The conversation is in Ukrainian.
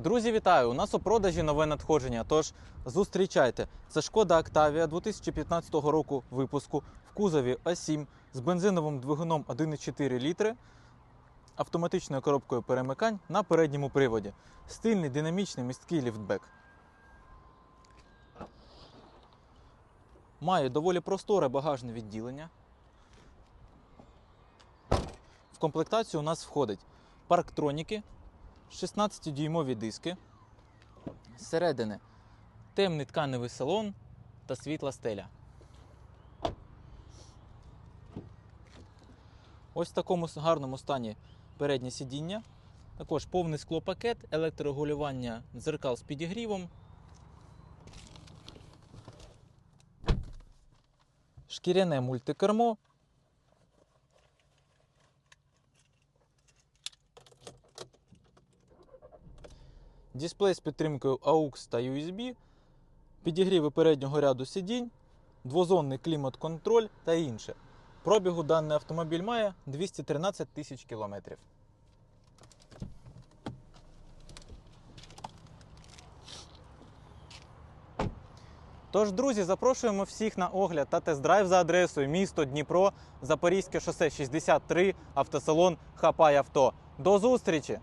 Друзі, вітаю! У нас у продажі нове надходження. Тож зустрічайте. Це шкода Октавія 2015 року випуску в кузові А7 з бензиновим двигуном 1,4 літри, автоматичною коробкою перемикань на передньому приводі. Стильний, динамічний місткий ліфтбек. Має доволі просторе багажне відділення. В комплектацію у нас входить парктроніки, 16-дюймові диски, зсередини темний тканевий салон та світла стеля. Ось в такому гарному стані переднє сидіння. Також повний склопакет, електрорегулювання дзеркал з підігрівом. Шкіряне мультикермо. Дисплей з підтримкою AUX та USB, підігріви переднього ряду сидінь, двозонний клімат-контроль та інше. Пробігу даний автомобіль має 213 тисяч кілометрів. Тож, друзі, запрошуємо всіх на огляд та тест-драйв за адресою місто Дніпро, Запорізьке шосе 63, автосалон Хапай Авто. До зустрічі!